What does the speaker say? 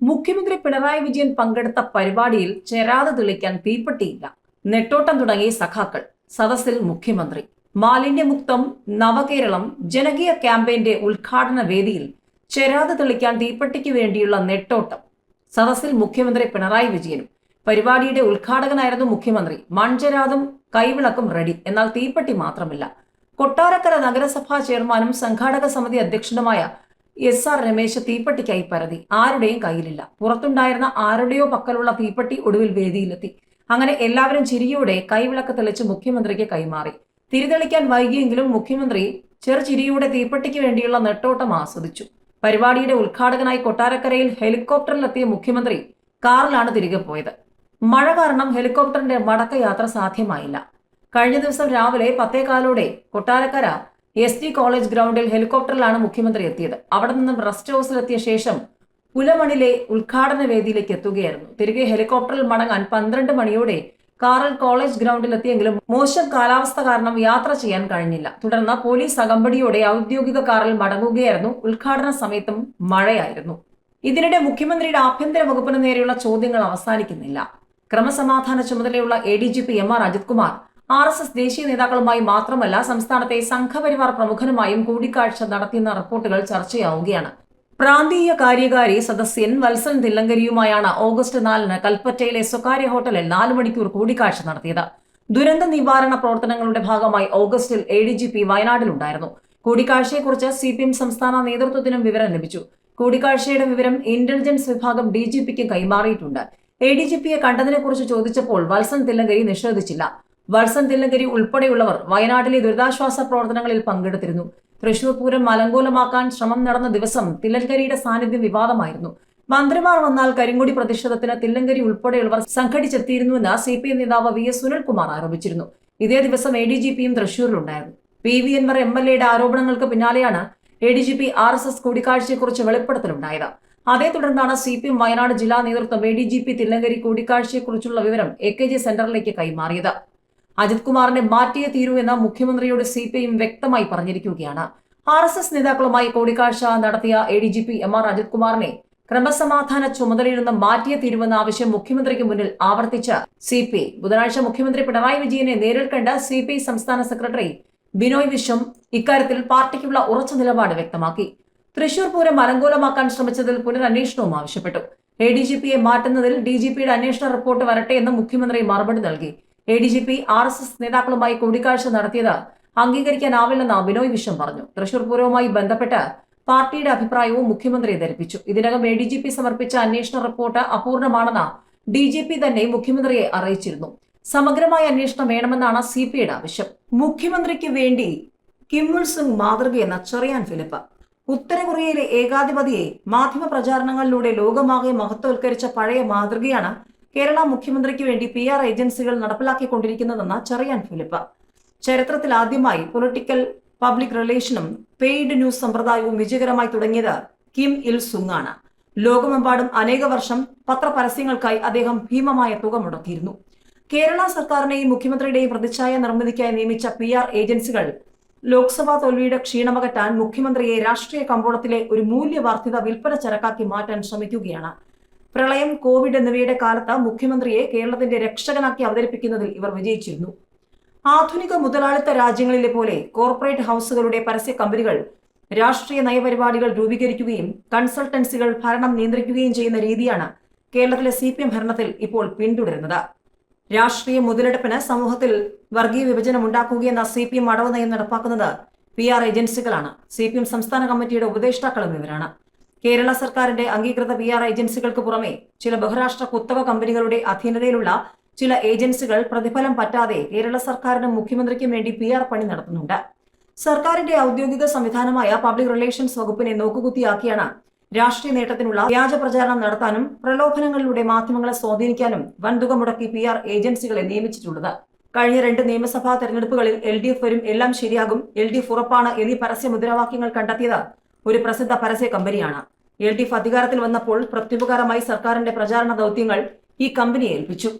മുഖ്യമന്ത്രി പിണറായി വിജയൻ പങ്കെടുത്ത പരിപാടിയിൽ ചെരാതെ തെളിക്കാൻ തീപ്പെട്ടിയില്ല. നെട്ടോട്ടം തുടങ്ങി സഖാക്കൾ സദസ്സിൽ മുഖ്യമന്ത്രി. മാലിന്യമുക്തം നവകേരളം ജനകീയ ക്യാമ്പയിന്റെ ഉദ്ഘാടന വേദിയിൽ ചെരാതെ തെളിക്കാൻ തീപ്പെട്ടിക്ക് വേണ്ടിയുള്ള നെട്ടോട്ടം. സദസ്സിൽ മുഖ്യമന്ത്രി പിണറായി വിജയനും. പരിപാടിയുടെ ഉദ്ഘാടകനായിരുന്നു മുഖ്യമന്ത്രി. മൺചരാതും കൈവിളക്കും റെഡി. എന്നാൽ തീപ്പെട്ടി മാത്രമില്ല. കൊട്ടാരക്കര നഗരസഭാ ചെയർമാനും സംഘാടക സമിതി അധ്യക്ഷനുമായ എസ് ആർ രമേശ് തീപ്പെട്ടിക്കായി പരതി. ആരുടെയും കയ്യിലില്ല. പുറത്തുണ്ടായിരുന്ന ആരുടെയോ പക്കലുള്ള തീപ്പെട്ടി ഒടുവിൽ വേദിയിലെത്തി. അങ്ങനെ എല്ലാവരും ചിരിയോടെ കൈവിളക്ക് തെളിച്ച് മുഖ്യമന്ത്രിക്ക് കൈമാറി. തിരിതെളിക്കാൻ വൈകിയെങ്കിലും മുഖ്യമന്ത്രി ചെറുചിരിയുടെ തീപ്പെട്ടിക്ക് വേണ്ടിയുള്ള നെട്ടോട്ടം ആസ്വദിച്ചു. പരിപാടിയുടെ ഉദ്ഘാടകനായി കൊട്ടാരക്കരയിൽ ഹെലികോപ്റ്ററിലെത്തിയ മുഖ്യമന്ത്രി കാറിലാണ് തിരികെ പോയത്. മഴ കാരണം ഹെലികോപ്റ്ററിന്റെ മടക്കയാത്ര സാധ്യമായില്ല. കഴിഞ്ഞ ദിവസം രാവിലെ പത്തേകാലോടെ കൊട്ടാരക്കര എസ് ഡി കോളേജ് ഗ്രൗണ്ടിൽ ഹെലികോപ്റ്ററിലാണ് മുഖ്യമന്ത്രി എത്തിയത്. അവിടെ നിന്നും റെസ്റ്റ് ഹൗസിലെത്തിയ ശേഷം പുലമണിലെ ഉദ്ഘാടന വേദിയിലേക്ക് എത്തുകയായിരുന്നു. തിരികെ ഹെലികോപ്റ്ററിൽ മടങ്ങാൻ പന്ത്രണ്ട് മണിയോടെ കാറിൽ കോളേജ് ഗ്രൗണ്ടിലെത്തിയെങ്കിലും മോശം കാലാവസ്ഥ കാരണം യാത്ര ചെയ്യാൻ കഴിഞ്ഞില്ല. തുടർന്ന് പോലീസ് അകമ്പടിയോടെ ഔദ്യോഗിക കാറിൽ മടങ്ങുകയായിരുന്നു. ഉദ്ഘാടന സമയത്തും മഴയായിരുന്നു. ഇതിനിടെ മുഖ്യമന്ത്രിയുടെ ആഭ്യന്തര വകുപ്പിന് നേരെയുള്ള ചോദ്യങ്ങൾ അവസാനിക്കുന്നില്ല. ക്രമസമാധാന ചുമതലയുള്ള A D G P M R Ajith Kumar R S S ദേശീയ നേതാക്കളുമായി മാത്രമല്ല സംസ്ഥാനത്തെ സംഘപരിവാർ പ്രമുഖനുമായും കൂടിക്കാഴ്ച നടത്തിയെന്ന റിപ്പോർട്ടുകൾ ചർച്ചയാവുകയാണ്. പ്രാന്തീയ കാര്യകാരി സദസ്യൻ വത്സൻ തില്ലങ്കരിയുമായാണ് ഓഗസ്റ്റ് നാലിന് കൽപ്പറ്റയിലെ സ്വകാര്യ ഹോട്ടലിൽ നാല് മണിക്കൂർ കൂടിക്കാഴ്ച നടത്തിയത്. ദുരന്ത നിവാരണ പ്രവർത്തനങ്ങളുടെ ഭാഗമായി ഓഗസ്റ്റിൽ എ ഡി ജി പി വയനാട്ടിലുണ്ടായിരുന്നു. കൂടിക്കാഴ്ചയെക്കുറിച്ച് സി പി എം സംസ്ഥാന നേതൃത്വത്തിനും വിവരം ലഭിച്ചു. കൂടിക്കാഴ്ചയുടെ വിവരം ഇന്റലിജൻസ് വിഭാഗം ഡി ജി പിക്ക് കൈമാറിയിട്ടുണ്ട്. എ ഡി ജി പിയെ കണ്ടതിനെക്കുറിച്ച് ചോദിച്ചപ്പോൾ വത്സൻ തില്ലങ്കരി നിഷേധിച്ചില്ല. വത്സൻ തില്ലങ്കരി ഉൾപ്പെടെയുള്ളവർ വയനാട്ടിലെ ദുരിതാശ്വാസ പ്രവർത്തനങ്ങളിൽ പങ്കെടുത്തിരുന്നു. തൃശൂർ പൂരം അലങ്കോലമാക്കാൻ ശ്രമം നടന്ന ദിവസം തില്ലങ്കരിയുടെ സാന്നിധ്യം വിവാദമായിരുന്നു. മന്ത്രിമാർ വന്നാൽ കരിങ്കൊടി പ്രതിഷേധത്തിന് തില്ലങ്കരി ഉൾപ്പെടെയുള്ളവർ സംഘടിച്ചെത്തിയിരുന്നുവെന്ന് സി പി എം നേതാവ് വി എസ് സുനിൽകുമാർ ആരോപിച്ചിരുന്നു. ഇതേ ദിവസം എ ഡി ജി പിയും തൃശൂരിലുണ്ടായിരുന്നു. P V Anvar M L എയുടെ ആരോപണങ്ങൾക്ക് പിന്നാലെയാണ് A D G P R S S കൂടിക്കാഴ്ചയെക്കുറിച്ച് വെളിപ്പെടുത്തലുണ്ടായത്. അതേ തുടർന്നാണ് സി പി എം വയനാട് ജില്ലാ നേതൃത്വം A D G P Thillankeri കൂടിക്കാഴ്ചയെക്കുറിച്ചുള്ള വിവരം എ കെ ജി സെന്ററിലേക്ക് കൈമാറിയത്. അജിത് കുമാറിനെ മാറ്റിയേ തീരൂ എന്ന് മുഖ്യമന്ത്രിയോട് സി പി ഐ വ്യക്തമായി പറഞ്ഞിരിക്കുകയാണ്. ആർ എസ് എസ് നേതാക്കളുമായി കൂടിക്കാഴ്ച നടത്തിയ A D G P M R Ajith കുമാറിനെ ക്രമസമാധാന ചുമതലയിൽ നിന്ന് മാറ്റിയേ തീരുവെന്ന ആവശ്യം മുഖ്യമന്ത്രിക്ക് മുന്നിൽ ആവർത്തിച്ച് സി പി ബുധനാഴ്ച മുഖ്യമന്ത്രി പിണറായി വിജയനെ നേരിൽ കണ്ട സി പി ഐ സംസ്ഥാന സെക്രട്ടറി ബിനോയ് വിശ്വം ഇക്കാര്യത്തിൽ പാർട്ടിക്കുള്ള ഉറച്ച നിലപാട് വ്യക്തമാക്കി. തൃശൂർ പൂരം അലങ്കോലമാക്കാൻ ശ്രമിച്ചതിൽ പുനരന്വേഷണവും ആവശ്യപ്പെട്ടു. എ ഡി ജി പിയെ മാറ്റുന്നതിൽ ഡി ജി പിയുടെ അന്വേഷണ റിപ്പോർട്ട് വരട്ടെ എന്ന് മുഖ്യമന്ത്രി മറുപടി നൽകി. A D G P R S S നേതാക്കളുമായി കൂടിക്കാഴ്ച നടത്തിയത് അംഗീകരിക്കാനാവില്ലെന്ന് ബിനോയ് വിശ്വം പറഞ്ഞു. തൃശൂർ പൂരവുമായി ബന്ധപ്പെട്ട് പാർട്ടിയുടെ അഭിപ്രായവും മുഖ്യമന്ത്രിയെ ധരിപ്പിച്ചു. ഇതിനകം എ ഡി ജി പി സമർപ്പിച്ച അന്വേഷണ റിപ്പോർട്ട് അപൂർണമാണെന്ന് ഡി ജി പി തന്നെ മുഖ്യമന്ത്രിയെ അറിയിച്ചിരുന്നു. സമഗ്രമായ അന്വേഷണം വേണമെന്നാണ് സി പി ഐയുടെ ആവശ്യം. മുഖ്യമന്ത്രിക്ക് വേണ്ടി കിമ്മുൽ സിംഗ് മാതൃകയെന്ന ചെറിയാൻ ഫിലിപ്പ്. ഉത്തര കൊറിയയിലെ ഏകാധിപതിയെ മാധ്യമ പ്രചാരണങ്ങളിലൂടെ ലോകമാകെ മഹത്വവൽക്കരിച്ച പഴയ മാതൃകയാണ് കേരള മുഖ്യമന്ത്രിക്ക് വേണ്ടി പി ആർ ഏജൻസികൾ നടപ്പിലാക്കിക്കൊണ്ടിരിക്കുന്നതെന്ന ചെറിയാൻ ഫിലിപ്പ്. ചരിത്രത്തിൽ ആദ്യമായി പൊളിറ്റിക്കൽ പബ്ലിക് റിലേഷനും പെയ്ഡ് ന്യൂസ് സമ്പ്രദായവും വിജയകരമായി തുടങ്ങിയത് കിം ഇൽ സുങ് ആണ്. ലോകമെമ്പാടും അനേക വർഷം പത്രപരസ്യങ്ങൾക്കായി അദ്ദേഹം ഭീമമായ തുക മുടക്കിയിരുന്നു. കേരള സർക്കാരിനെയും മുഖ്യമന്ത്രിയുടെയും പ്രതിച്ഛായ നിർമ്മിതിക്കായി നിയമിച്ച പി ആർ ഏജൻസികൾ ലോക്സഭാ തോൽവിയുടെ ക്ഷീണമകറ്റാൻ മുഖ്യമന്ത്രിയെ രാഷ്ട്രീയ കമ്പോളത്തിലെ ഒരു മൂല്യവർദ്ധിത വിൽപ്പന ചരക്കാക്കി മാറ്റാൻ ശ്രമിക്കുകയാണ്. പ്രളയം കോവിഡ് എന്നിവയുടെ കാലത്ത് മുഖ്യമന്ത്രിയെ കേരളത്തിന്റെ രക്ഷകനാക്കി അവതരിപ്പിക്കുന്നതിൽ ഇവർ വിജയിച്ചിരുന്നു. ആധുനിക മുതലാളിത്ത രാജ്യങ്ങളിലെ പോലെ കോർപ്പറേറ്റ് ഹൗസുകളുടെ പരസ്യ കമ്പനികൾ രാഷ്ട്രീയ നയപരിപാടികൾ രൂപീകരിക്കുകയും കൺസൾട്ടൻസികൾ ഭരണം നിയന്ത്രിക്കുകയും ചെയ്യുന്ന രീതിയാണ് കേരളത്തിലെ സി പി എം ഭരണത്തിൽ ഇപ്പോൾ പിന്തുടരുന്നത്. രാഷ്ട്രീയ മുതലെടുപ്പിന് സമൂഹത്തിൽ വർഗീയ വിഭജനം ഉണ്ടാക്കുകയെന്ന സി പി എം അടവ് നയം നടപ്പാക്കുന്നത് പി ആർ ഏജൻസികളാണ്. സി പി എം സംസ്ഥാന കമ്മിറ്റിയുടെ ഉപദേഷ്ടാക്കളും ഇവരാണ്. കേരള സർക്കാരിന്റെ അംഗീകൃത പി ആർ ഏജൻസികൾക്ക് പുറമെ ചില ബഹുരാഷ്ട്ര കുത്തക കമ്പനികളുടെ അധീനതയിലുള്ള ചില ഏജൻസികൾ പ്രതിഫലം പറ്റാതെ കേരള സർക്കാരിനും മുഖ്യമന്ത്രിക്കും വേണ്ടി പി ആർ പണി നടത്തുന്നുണ്ട്. സർക്കാരിന്റെ ഔദ്യോഗിക സംവിധാനമായ പബ്ലിക് റിലേഷൻസ് വകുപ്പിനെ നോക്കുകുത്തിയാക്കിയാണ് രാഷ്ട്രീയ നേട്ടത്തിനുള്ള വ്യാജ പ്രചാരണം നടത്താനും പ്രലോഭനങ്ങളിലൂടെ മാധ്യമങ്ങളെ സ്വാധീനിക്കാനും വൻതുക മുടക്കി പി ആർ ഏജൻസികളെ നിയമിച്ചിട്ടുള്ളത്. കഴിഞ്ഞ രണ്ട് നിയമസഭാ തെരഞ്ഞെടുപ്പുകളിൽ എൽ ഡി എഫ് വരും എല്ലാം ശരിയാകും എൽ ഡി എഫ് ഉറപ്പാണ് എന്നീ പരസ്യ മുദ്രാവാക്യങ്ങൾ കണ്ടെത്തിയത് ഒരു പ്രസിദ്ധ പരസ്യ കമ്പനിയാണ്. എൽ ഡി എഫ് അധികാരത്തിൽ വന്നപ്പോൾ പ്രത്യുപകാരമായി സർക്കാരിന്റെ പ്രചാരണ ദൗത്യങ്ങൾ ഈ കമ്പനിയെ ഏൽപ്പിച്ചു.